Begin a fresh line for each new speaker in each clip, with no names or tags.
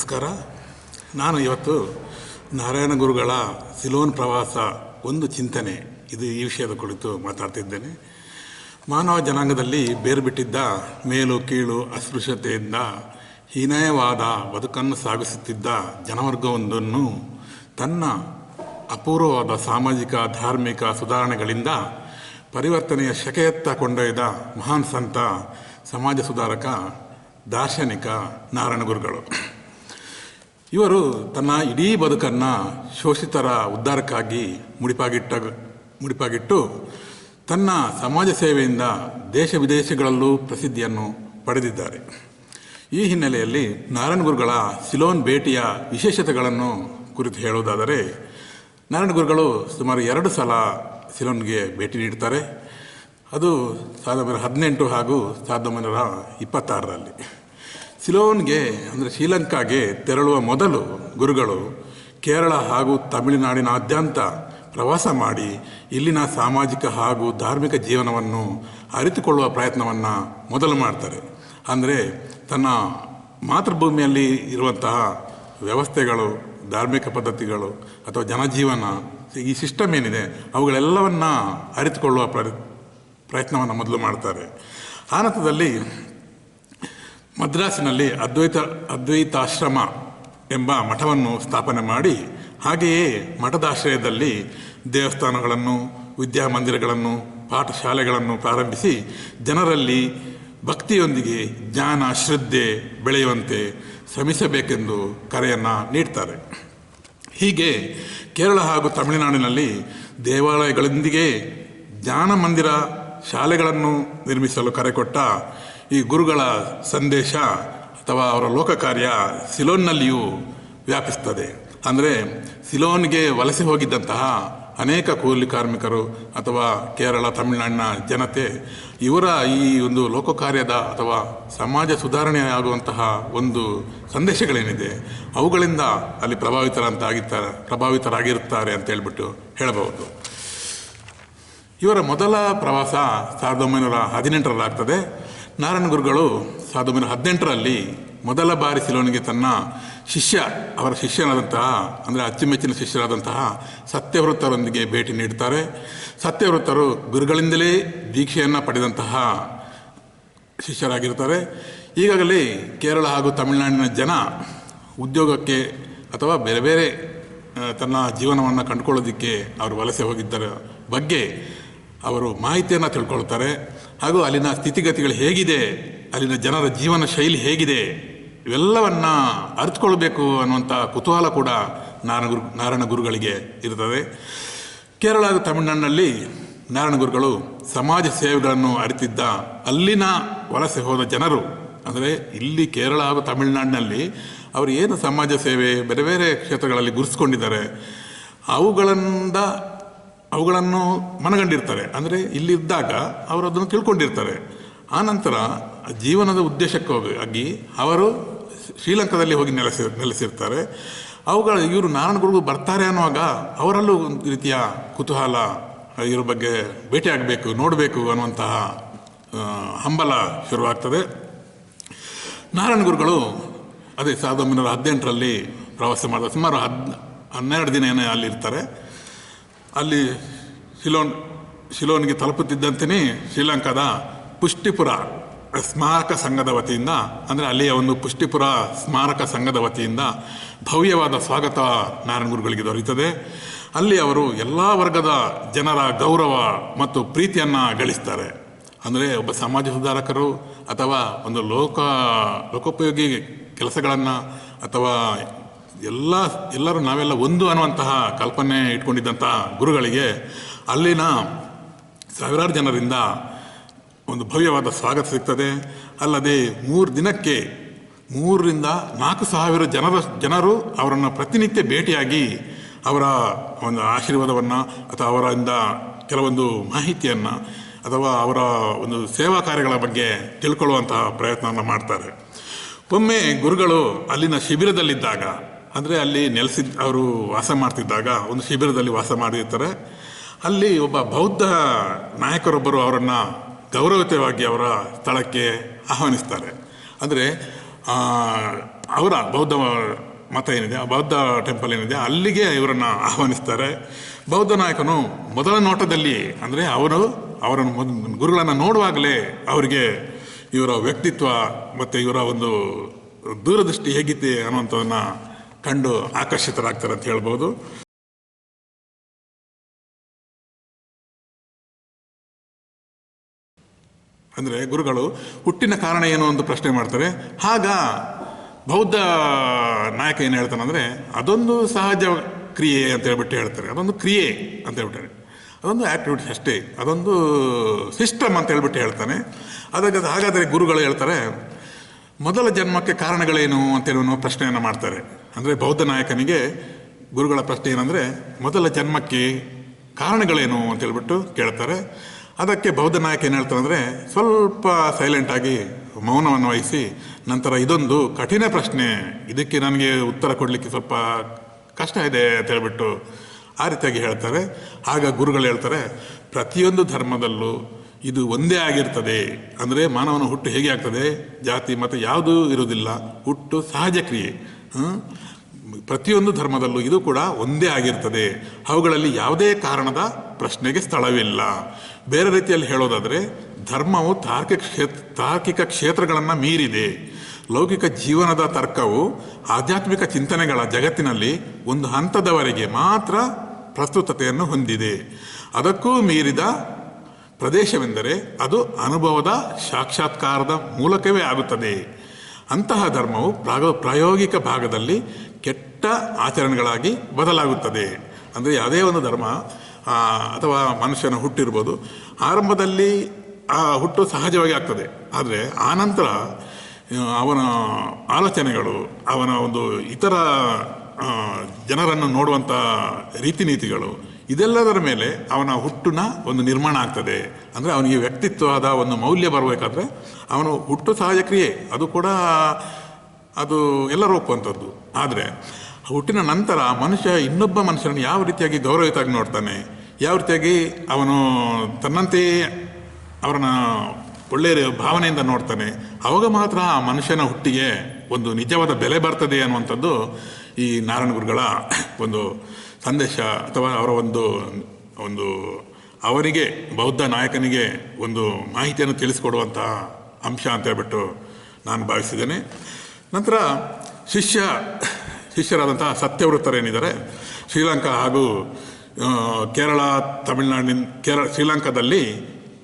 ನಮಸ್ಕಾರ. ನಾನು ಇವತ್ತು ನಾರಾಯಣ ಗುರುಗಳ ಸಿಲೋನ್ ಪ್ರವಾಸ ಒಂದು ಚಿಂತನೆ. ಇದು ಈ ವಿಷಯದ ಕುರಿತು ಮಾತಾಡ್ತಿದ್ದೇನೆ. ಮಾನವ ಜನಾಂಗದಲ್ಲಿ ಬೇರ್ಬಿಟ್ಟಿದ್ದ ಮೇಲು, ಕೀಳು, ಅಸ್ಪೃಶ್ಯತೆಯಿಂದ ಹೀನಾಯವಾದ ಬದುಕನ್ನು ಸಾಗಿಸುತ್ತಿದ್ದ ಜನವರ್ಗವೊಂದನ್ನು ತನ್ನ ಅಪೂರ್ವವಾದ ಸಾಮಾಜಿಕ, ಧಾರ್ಮಿಕ ಸುಧಾರಣೆಗಳಿಂದ ಪರಿವರ್ತನೆಯ ಶಕೆಯತ್ತ ಕೊಂಡೊಯ್ದ ಮಹಾನ್ ಸಂತ, ಸಮಾಜ ಸುಧಾರಕ, ದಾರ್ಶನಿಕ ನಾರಾಯಣ ಗುರುಗಳು. ಇವರು ತನ್ನ ಇಡೀ ಬದುಕನ್ನು ಶೋಷಿತರ ಉದ್ಧಾರಕ್ಕಾಗಿ ಮುಡಿಪಾಗಿಟ್ಟ, ಮುಡಿಪಾಗಿಟ್ಟು ತನ್ನ ಸಮಾಜ ಸೇವೆಯಿಂದ ದೇಶ ವಿದೇಶಗಳಲ್ಲೂ ಪ್ರಸಿದ್ಧಿಯನ್ನು ಪಡೆದಿದ್ದಾರೆ. ಈ ಹಿನ್ನೆಲೆಯಲ್ಲಿ ನಾರಾಯಣ ಗುರುಗಳ ಸಿಲೋನ್ ಭೇಟಿಯ ವಿಶೇಷತೆಗಳನ್ನು ಕುರಿತು ಹೇಳುವುದಾದರೆ, ನಾರಾಯಣ ಗುರುಗಳು ಸುಮಾರು ಎರಡು ಸಲ ಸಿಲೋನ್ಗೆ ಭೇಟಿ ನೀಡ್ತಾರೆ ಅದು ಸಾವಿರದ ಒಂಬೈನೂರ ಹದಿನೆಂಟು ಹಾಗೂ ಸಾವಿರದ ಒಂಬೈನೂರ ಇಪ್ಪತ್ತಾರರಲ್ಲಿ. ಸಿಲೋನ್ಗೆ, ಅಂದರೆ ಶ್ರೀಲಂಕಾಗೆ ತೆರಳುವ ಮೊದಲು ಗುರುಗಳು ಕೇರಳ ಹಾಗೂ ತಮಿಳುನಾಡಿನಾದ್ಯಂತ ಪ್ರವಾಸ ಮಾಡಿ ಇಲ್ಲಿನ ಸಾಮಾಜಿಕ ಹಾಗೂ ಧಾರ್ಮಿಕ ಜೀವನವನ್ನು ಅರಿತುಕೊಳ್ಳುವ ಪ್ರಯತ್ನವನ್ನು ಮೊದಲು ಮಾಡ್ತಾರೆ. ಅಂದರೆ ತನ್ನ ಮಾತೃಭೂಮಿಯಲ್ಲಿ ಇರುವಂತಹ ವ್ಯವಸ್ಥೆಗಳು, ಧಾರ್ಮಿಕ ಪದ್ಧತಿಗಳು ಅಥವಾ ಜನಜೀವನ, ಈ ಸಿಸ್ಟಮ್ ಏನಿದೆ, ಅವುಗಳೆಲ್ಲವನ್ನು ಅರಿತುಕೊಳ್ಳುವ ಪ್ರ ಪ್ರಯತ್ನವನ್ನು ಮೊದಲು ಮಾಡ್ತಾರೆ. ಆನಂತರದಲ್ಲಿ ಮದ್ರಾಸಿನಲ್ಲಿ ಅದ್ವೈತ, ಅದ್ವೈತಾಶ್ರಮ ಎಂಬ ಮಠವನ್ನು ಸ್ಥಾಪನೆ ಮಾಡಿ, ಹಾಗೆಯೇ ಮಠದ ಆಶ್ರಯದಲ್ಲಿ ದೇವಸ್ಥಾನಗಳನ್ನು, ವಿದ್ಯಾಮಂದಿರಗಳನ್ನು, ಪಾಠಶಾಲೆಗಳನ್ನು ಪ್ರಾರಂಭಿಸಿ, ಜನರಲ್ಲಿ ಭಕ್ತಿಯೊಂದಿಗೆ ಜ್ಞಾನ, ಶ್ರದ್ಧೆ ಬೆಳೆಯುವಂತೆ ಶ್ರಮಿಸಬೇಕೆಂದು ಕರೆಯನ್ನು ನೀಡ್ತಾರೆ. ಹೀಗೆ ಕೇರಳ ಹಾಗೂ ತಮಿಳುನಾಡಿನಲ್ಲಿ ದೇವಾಲಯಗಳೊಂದಿಗೆ ಜ್ಞಾನ ಮಂದಿರ ಶಾಲೆಗಳನ್ನು ನಿರ್ಮಿಸಲು ಕರೆ ಕೊಟ್ಟ ಈ ಗುರುಗಳ ಸಂದೇಶ ಅಥವಾ ಅವರ ಲೋಕ ಕಾರ್ಯ ಸಿಲೋನ್ನಲ್ಲಿಯೂ ವ್ಯಾಪಿಸ್ತದೆ ಅಂದರೆ ಸಿಲೋನ್ಗೆ ವಲಸೆ ಹೋಗಿದ್ದಂತಹ ಅನೇಕ ಕೂಲಿ ಕಾರ್ಮಿಕರು ಅಥವಾ ಕೇರಳ, ತಮಿಳುನಾಡಿನ ಜನತೆ ಇವರ ಈ ಒಂದು ಲೋಕ ಕಾರ್ಯದ ಅಥವಾ ಸಮಾಜ ಸುಧಾರಣೆ ಆಗುವಂತಹ ಒಂದು ಸಂದೇಶಗಳೇನಿದೆ, ಅವುಗಳಿಂದ ಅಲ್ಲಿ ಪ್ರಭಾವಿತರಂತಾಗಿರ್ತಾರೆ ಪ್ರಭಾವಿತರಾಗಿರುತ್ತಾರೆ ಅಂತ ಹೇಳ್ಬಿಟ್ಟು ಹೇಳಬಹುದು. ಇವರ ಮೊದಲ ಪ್ರವಾಸ ಸಾವಿರದ ಒಂಬೈನೂರ ಹದಿನೆಂಟರಲ್ಲಾಗ್ತದೆ. ನಾರಾಯಣ ಗುರುಗಳು ಸಾವಿರದ ಒಂಬೈನೂರ ಹದಿನೆಂಟರಲ್ಲಿ ಮೊದಲ ಬಾರಿ ಸಿಲೋನಿಗೆ ತನ್ನ ಶಿಷ್ಯ, ಅವರ ಶಿಷ್ಯನಾದಂತಹ ಅಂದರೆ ಅಚ್ಚುಮೆಚ್ಚಿನ ಶಿಷ್ಯರಾದಂತಹ ಸತ್ಯವೃತ್ತರೊಂದಿಗೆ ಭೇಟಿ ನೀಡುತ್ತಾರೆ. ಸತ್ಯವೃತ್ತರು ಗುರುಗಳಿಂದಲೇ ದೀಕ್ಷೆಯನ್ನು ಪಡೆದಂತಹ ಶಿಷ್ಯರಾಗಿರ್ತಾರೆ. ಈಗಾಗಲೇ ಕೇರಳ ಹಾಗೂ ತಮಿಳುನಾಡಿನ ಜನ ಉದ್ಯೋಗಕ್ಕೆ ಅಥವಾ ಬೇರೆ ಬೇರೆ ತನ್ನ ಜೀವನವನ್ನು ಕಂಡುಕೊಳ್ಳೋದಕ್ಕೆ ಅವರು ವಲಸೆ ಹೋಗಿದ್ದರ ಬಗ್ಗೆ ಅವರು ಮಾಹಿತಿಯನ್ನು ತಿಳ್ಕೊಳ್ತಾರೆ. ಹಾಗೂ ಅಲ್ಲಿನ ಸ್ಥಿತಿಗತಿಗಳು ಹೇಗಿದೆ, ಅಲ್ಲಿನ ಜನರ ಜೀವನ ಶೈಲಿ ಹೇಗಿದೆ, ಇವೆಲ್ಲವನ್ನ ಅರಿತುಕೊಳ್ಬೇಕು ಅನ್ನುವಂಥ ಕುತೂಹಲ ಕೂಡ ನಾರಾಯಣ ಗುರು ನಾರಾಯಣ ಗುರುಗಳಿಗೆ ಇರ್ತದೆ ಕೇರಳ ಹಾಗೂ ತಮಿಳುನಾಡಿನಲ್ಲಿ ನಾರಾಯಣ ಗುರುಗಳು ಸಮಾಜ ಸೇವೆಗಳನ್ನು ಅರಿತಿದ್ದ ಅಲ್ಲಿನ ವಲಸೆ ಹೋದ ಜನರು, ಅಂದರೆ ಇಲ್ಲಿ ಕೇರಳ ಹಾಗೂ ತಮಿಳುನಾಡಿನಲ್ಲಿ ಅವರು ಏನು ಸಮಾಜ ಸೇವೆ, ಬೇರೆ ಬೇರೆ ಕ್ಷೇತ್ರಗಳಲ್ಲಿ ಗುರುಸ್ಕೊಂಡಿದ್ದಾರೆ ಅವುಗಳಿಂದ ಅವುಗಳನ್ನು ಮನಗಂಡಿರ್ತಾರೆ. ಅಂದರೆ ಇಲ್ಲಿದ್ದಾಗ ಅವರು ಅದನ್ನು ತಿಳ್ಕೊಂಡಿರ್ತಾರೆ. ಆನಂತರ ಜೀವನದ ಉದ್ದೇಶಕ್ಕಾಗಿ ಅವರು ಶ್ರೀಲಂಕಾದಲ್ಲಿ ಹೋಗಿ ನೆಲೆಸಿ, ನೆಲೆಸಿರ್ತಾರೆ. ಅವುಗಳ ಇವರು ನಾರಾಯಣಗುರುಗೂ ಬರ್ತಾರೆ ಅನ್ನುವಾಗ ಅವರಲ್ಲೂ ಒಂದು ರೀತಿಯ ಕುತೂಹಲ, ಇವ್ರ ಬಗ್ಗೆ ಭೇಟಿಯಾಗಬೇಕು ನೋಡಬೇಕು ಅನ್ನುವಂತಹ ಹಂಬಲ ಶುರುವಾಗ್ತದೆ. ನಾರಾಯಣ ಗುರುಗಳು ಅದೇ ಸಾವಿರದ ಒಂಬೈನೂರ ಹದಿನೆಂಟರಲ್ಲಿ ಪ್ರವಾಸ ಮಾಡಿದ ಸುಮಾರು ಹದ್, ಹನ್ನೆರಡು ದಿನ ಏನೋ ಅಲ್ಲಿರ್ತಾರೆ. ಅಲ್ಲಿ ಶಿಲೋನ್, ಶಿಲೋನ್ಗೆ ತಲುಪುತ್ತಿದ್ದಂತೆಯೇ ಶ್ರೀಲಂಕಾದ ಪುಷ್ಟಿಪುರ ಸ್ಮಾರಕ ಸಂಘದ ವತಿಯಿಂದ, ಅಂದರೆ ಅಲ್ಲಿಯ ಒಂದು ಪುಷ್ಟಿಪುರ ಸ್ಮಾರಕ ಸಂಘದ ವತಿಯಿಂದ ಭವ್ಯವಾದ ಸ್ವಾಗತ ನಾರಾಯಣ ಗುರುಗಳಿಗೆ ದೊರೆಯುತ್ತದೆ. ಅಲ್ಲಿ ಅವರು ಎಲ್ಲ ವರ್ಗದ ಜನರ ಗೌರವ ಮತ್ತು ಪ್ರೀತಿಯನ್ನು ಗಳಿಸ್ತಾರೆ. ಅಂದರೆ ಒಬ್ಬ ಸಮಾಜ ಸುಧಾರಕರು ಅಥವಾ ಒಂದು ಲೋಕ, ಲೋಕೋಪಯೋಗಿ ಕೆಲಸಗಳನ್ನು ಅಥವಾ ಎಲ್ಲ, ಎಲ್ಲರೂ ನಾವೆಲ್ಲ ಒಂದು ಅನ್ನುವಂತಹ ಕಲ್ಪನೆ ಇಟ್ಕೊಂಡಿದ್ದಂತಹ ಗುರುಗಳಿಗೆ ಅಲ್ಲಿನ ಸಾವಿರಾರು ಜನರಿಂದ ಒಂದು ಭವ್ಯವಾದ ಸ್ವಾಗತ ಸಿಗ್ತದೆ. ಅಲ್ಲದೆ ಮೂರು ದಿನಕ್ಕೆ ಮೂರರಿಂದ ನಾಲ್ಕು ಸಾವಿರ ಜನರ, ಜನರು ಅವರನ್ನು ಪ್ರತಿನಿತ್ಯ ಭೇಟಿಯಾಗಿ ಅವರ ಒಂದು ಆಶೀರ್ವಾದವನ್ನು ಅಥವಾ ಅವರಿಂದ ಕೆಲವೊಂದು ಮಾಹಿತಿಯನ್ನು ಅಥವಾ ಅವರ ಒಂದು ಸೇವಾ ಕಾರ್ಯಗಳ ಬಗ್ಗೆ ತಿಳ್ಕೊಳ್ಳುವಂತಹ ಪ್ರಯತ್ನವನ್ನು ಮಾಡ್ತಾರೆ. ಒಮ್ಮೆ ಗುರುಗಳು ಅಲ್ಲಿನ ಶಿಬಿರದಲ್ಲಿದ್ದಾಗ ಅಂದರೆ ಅಲ್ಲಿ ನೆಲೆಸಿದ ಅವರು ವಾಸ ಮಾಡ್ತಿದ್ದಾಗ, ಒಂದು ಶಿಬಿರದಲ್ಲಿ ವಾಸ ಮಾಡಿರ್ತಾರೆ. ಅಲ್ಲಿ ಒಬ್ಬ ಬೌದ್ಧ ನಾಯಕರೊಬ್ಬರು ಅವರನ್ನು ಗೌರವಯುತವಾಗಿ ಅವರ ಸ್ಥಳಕ್ಕೆ ಆಹ್ವಾನಿಸ್ತಾರೆ. ಅಂದರೆ ಅವರ ಬೌದ್ಧ ಮತ ಏನಿದೆ, ಆ ಬೌದ್ಧ ಟೆಂಪಲ್ ಏನಿದೆ, ಅಲ್ಲಿಗೆ ಇವರನ್ನು ಆಹ್ವಾನಿಸ್ತಾರೆ. ಬೌದ್ಧ ನಾಯಕನು ಮೊದಲ ನೋಟದಲ್ಲಿ, ಅಂದರೆ ಅವರು ಅವರನ್ನು ಗುರುಗಳನ್ನು ನೋಡುವಾಗಲೇ ಅವರಿಗೆ ಇವರ ವ್ಯಕ್ತಿತ್ವ ಮತ್ತು ಇವರ ಒಂದು ದೂರದೃಷ್ಟಿ ಹೇಗಿದೆ ಅನ್ನುವಂಥದ್ದನ್ನ ಕಂಡು ಆಕರ್ಷಿತರಾಗ್ತಾರೆ ಅಂತ ಹೇಳ್ಬೋದು. ಅಂದರೆ ಗುರುಗಳು, ಹುಟ್ಟಿನ ಕಾರಣ ಏನು ಅಂತ ಪ್ರಶ್ನೆ ಮಾಡ್ತಾರೆ. ಆಗ ಬೌದ್ಧ ನಾಯಕ ಏನು ಹೇಳ್ತಾನೆ ಅಂದರೆ, ಅದೊಂದು ಸಹಜ ಕ್ರಿಯೆ ಅಂತ ಹೇಳ್ಬಿಟ್ಟು ಹೇಳ್ತಾರೆ. ಅದೊಂದು ಕ್ರಿಯೆ ಅಂತ ಹೇಳ್ಬಿಟ್ಟಾರೆ. ಅದೊಂದು ಆ್ಯಕ್ಟಿವಿಟಿ ಅಷ್ಟೇ. ಅದೊಂದು ಸಿಸ್ಟಮ್ ಅಂತ ಹೇಳ್ಬಿಟ್ಟು ಹೇಳ್ತಾನೆ. ಅದಕ್ಕೆ ಹಾಗಾದರೆ ಗುರುಗಳು ಹೇಳ್ತಾರೆ ಮೊದಲ ಜನ್ಮಕ್ಕೆ ಕಾರಣಗಳೇನು ಅಂತೇಳಿ ಒಂದು ಪ್ರಶ್ನೆಯನ್ನು ಮಾಡ್ತಾರೆ. ಅಂದರೆ ಬೌದ್ಧ ನಾಯಕನಿಗೆ ಗುರುಗಳ ಪ್ರಶ್ನೆ ಏನಂದರೆ, ಮೊದಲ ಜನ್ಮಕ್ಕೆ ಕಾರಣಗಳೇನು ಅಂತ ಹೇಳ್ಬಿಟ್ಟು ಕೇಳ್ತಾರೆ. ಅದಕ್ಕೆ ಬೌದ್ಧ ನಾಯಕ ಏನು ಹೇಳ್ತಾರೆ ಅಂದರೆ, ಸ್ವಲ್ಪ ಸೈಲೆಂಟ್ ಆಗಿ ಮೌನವನ್ನು ವಹಿಸಿ, ನಂತರ ಇದೊಂದು ಕಠಿಣ ಪ್ರಶ್ನೆ. ಇದಕ್ಕೆ ನನಗೆ ಉತ್ತರ ಕೊಡಲಿಕ್ಕೆ ಸ್ವಲ್ಪ ಕಷ್ಟ ಇದೆ ಅಂತ ಹೇಳ್ಬಿಟ್ಟು ಆ ರೀತಿಯಾಗಿ ಹೇಳ್ತಾರೆ. ಆಗ ಗುರುಗಳು ಹೇಳ್ತಾರೆ, ಪ್ರತಿಯೊಂದು ಧರ್ಮದಲ್ಲೂ ಇದು ಒಂದೇ ಆಗಿರ್ತದೆ. ಅಂದರೆ ಮಾನವನ ಹುಟ್ಟು ಹೇಗೆ ಆಗ್ತದೆ? ಜಾತಿ, ಮತ ಯಾವುದೂ ಇರುವುದಿಲ್ಲ. ಹುಟ್ಟು ಸಹಜ ಕ್ರಿಯೆ? ಪ್ರತಿಯೊಂದು ಧರ್ಮದಲ್ಲೂ ಇದು ಕೂಡ ಒಂದೇ ಆಗಿರ್ತದೆ. ಅವುಗಳಲ್ಲಿ ಯಾವುದೇ ಕಾರಣದ ಪ್ರಶ್ನೆಗೆ ಸ್ಥಳವಿಲ್ಲ. ಬೇರೆ ರೀತಿಯಲ್ಲಿ ಹೇಳೋದಾದರೆ, ಧರ್ಮವು ತಾರ್ಕಿಕ ಕ್ಷೇತ್ರ ತಾರ್ಕಿಕ ಕ್ಷೇತ್ರಗಳನ್ನು ಮೀರಿದೆ. ಲೌಕಿಕ ಜೀವನದ ತರ್ಕವು ಆಧ್ಯಾತ್ಮಿಕ ಚಿಂತನೆಗಳ ಜಗತ್ತಿನಲ್ಲಿ ಒಂದು ಹಂತದವರೆಗೆ ಮಾತ್ರ ಪ್ರಸ್ತುತತೆಯನ್ನು ಹೊಂದಿದೆ. ಅದಕ್ಕೂ ಮೀರಿದ ಪ್ರದೇಶವೆಂದರೆ ಅದು ಅನುಭವದ ಸಾಕ್ಷಾತ್ಕಾರದ ಮೂಲಕವೇ ಆಗುತ್ತದೆ. ಅಂತಹ ಧರ್ಮವು ಪ್ರಾಗ, ಪ್ರಾಯೋಗಿಕ ಭಾಗದಲ್ಲಿ ಕೆಟ್ಟ ಆಚರಣೆಗಳಾಗಿ ಬದಲಾಗುತ್ತದೆ. ಅಂದರೆ ಯಾವುದೇ ಒಂದು ಧರ್ಮ ಅಥವಾ ಮನುಷ್ಯನ ಹುಟ್ಟಿರ್ಬೋದು, ಆರಂಭದಲ್ಲಿ ಆ ಹುಟ್ಟು ಸಹಜವಾಗಿ ಆಗ್ತದೆ. ಆದರೆ ಆನಂತರ, ಅವನ ಆಲೋಚನೆಗಳು, ಅವನ ಒಂದು ಇತರ ಜನರನ್ನು ನೋಡುವಂಥ ರೀತಿ ನೀತಿಗಳು ಇದೆಲ್ಲದರ ಮೇಲೆ ಅವನ ಹುಟ್ಟಿನ ಒಂದು ನಿರ್ಮಾಣ ಆಗ್ತದೆ. ಅಂದರೆ ಅವನಿಗೆ ವ್ಯಕ್ತಿತ್ವದ ಒಂದು ಮೌಲ್ಯ ಬರಬೇಕಾದ್ರೆ ಅವನು ಹುಟ್ಟು ಸಹಜ ಕ್ರಿಯೆ. ಅದು ಕೂಡ ಅದು ಎಲ್ಲರೂ ಒಪ್ಪುವಂಥದ್ದು. ಆದರೆ ಹುಟ್ಟಿನ ನಂತರ ಮನುಷ್ಯ ಇನ್ನೊಬ್ಬ ಮನುಷ್ಯನನ್ನು ಯಾವ ರೀತಿಯಾಗಿ ಗೌರವಿತಾಗಿ ನೋಡ್ತಾನೆ? ಯಾವ ರೀತಿಯಾಗಿ ಅವನು ತನ್ನಂತೆಯೇ ಅವರನ್ನ ಒಳ್ಳೆಯ ಭಾವನೆಯಿಂದ ನೋಡ್ತಾನೆ? ಅವಾಗ ಮಾತ್ರ ಆ ಮನುಷ್ಯನ ಹುಟ್ಟಿಗೆ ಒಂದು ನಿಜವಾದ ಬೆಲೆ ಬರ್ತದೆ ಅನ್ನುವಂಥದ್ದು ಈ ನಾರಾಯಣ ಗುರುಗಳ ಒಂದು ಸಂದೇಶ ಅಥವಾ ಅವರ ಒಂದು ಒಂದು ಅವರಿಗೆ, ಬೌದ್ಧ ನಾಯಕನಿಗೆ ಒಂದು ಮಾಹಿತಿಯನ್ನು ತಿಳಿಸಿಕೊಡುವಂಥ ಅಂಶ ಅಂತ ಹೇಳ್ಬಿಟ್ಟು ನಾನು ಭಾವಿಸಿದ್ದೇನೆ. ನಂತರ ಶಿಷ್ಯ, ಶಿಷ್ಯರಾದಂತಹ ಸತ್ಯವೃತ್ತರೇನಿದ್ದಾರೆ ಶ್ರೀಲಂಕಾ ಹಾಗೂ ಕೇರಳ, ತಮಿಳುನಾಡಿನ ಕೇರಳ ಶ್ರೀಲಂಕಾದಲ್ಲಿ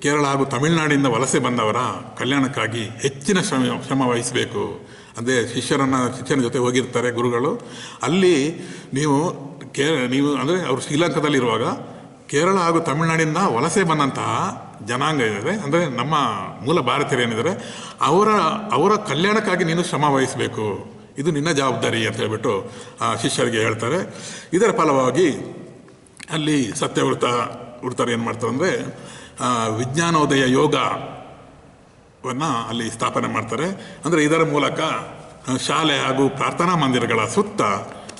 ಕೇರಳ ಹಾಗೂ ತಮಿಳುನಾಡಿನಿಂದ ವಲಸೆ ಬಂದವರ ಕಲ್ಯಾಣಕ್ಕಾಗಿ ಹೆಚ್ಚಿನ ಶ್ರಮ ಶ್ರಮ ವಹಿಸಬೇಕು. ಅಂದರೆ ಶಿಷ್ಯರನ್ನು, ಶಿಷ್ಯನ ಜೊತೆ ಹೋಗಿರ್ತಾರೆ ಗುರುಗಳು. ಅಲ್ಲಿ ನೀವು ಕೇ ನೀವು ಅಂದರೆ ಅವರು ಶ್ರೀಲಂಕಾದಲ್ಲಿರುವಾಗ ಕೇರಳ ಹಾಗೂ ತಮಿಳುನಾಡಿಂದ ವಲಸೆ ಬಂದಂತಹ ಜನಾಂಗ ಏನಿದೆ ಅಂದರೆ ನಮ್ಮ ಮೂಲ ಭಾರತೀಯರು ಏನಿದ್ದಾರೆ ಅವರ ಅವರ ಕಲ್ಯಾಣಕ್ಕಾಗಿ ನೀನು ಶ್ರಮ ವಹಿಸಬೇಕು. ಇದು ನಿನ್ನ ಜವಾಬ್ದಾರಿ ಅಂತ ಹೇಳ್ಬಿಟ್ಟು, ಆ, ಶಿಷ್ಯರಿಗೆ ಹೇಳ್ತಾರೆ. ಇದರ ಫಲವಾಗಿ ಅಲ್ಲಿ ಸತ್ಯವೃತ ವೃತ್ತರು ಏನು ಮಾಡ್ತಾರೆ ಅಂದರೆ ವಿಜ್ಞಾನೋದಯ ಯೋಗವನ್ನು ಅಲ್ಲಿ ಸ್ಥಾಪನೆ ಮಾಡ್ತಾರೆ. ಅಂದರೆ ಇದರ ಮೂಲಕ ಶಾಲೆ ಹಾಗೂ ಪ್ರಾರ್ಥನಾ ಮಂದಿರಗಳ ಸುತ್ತ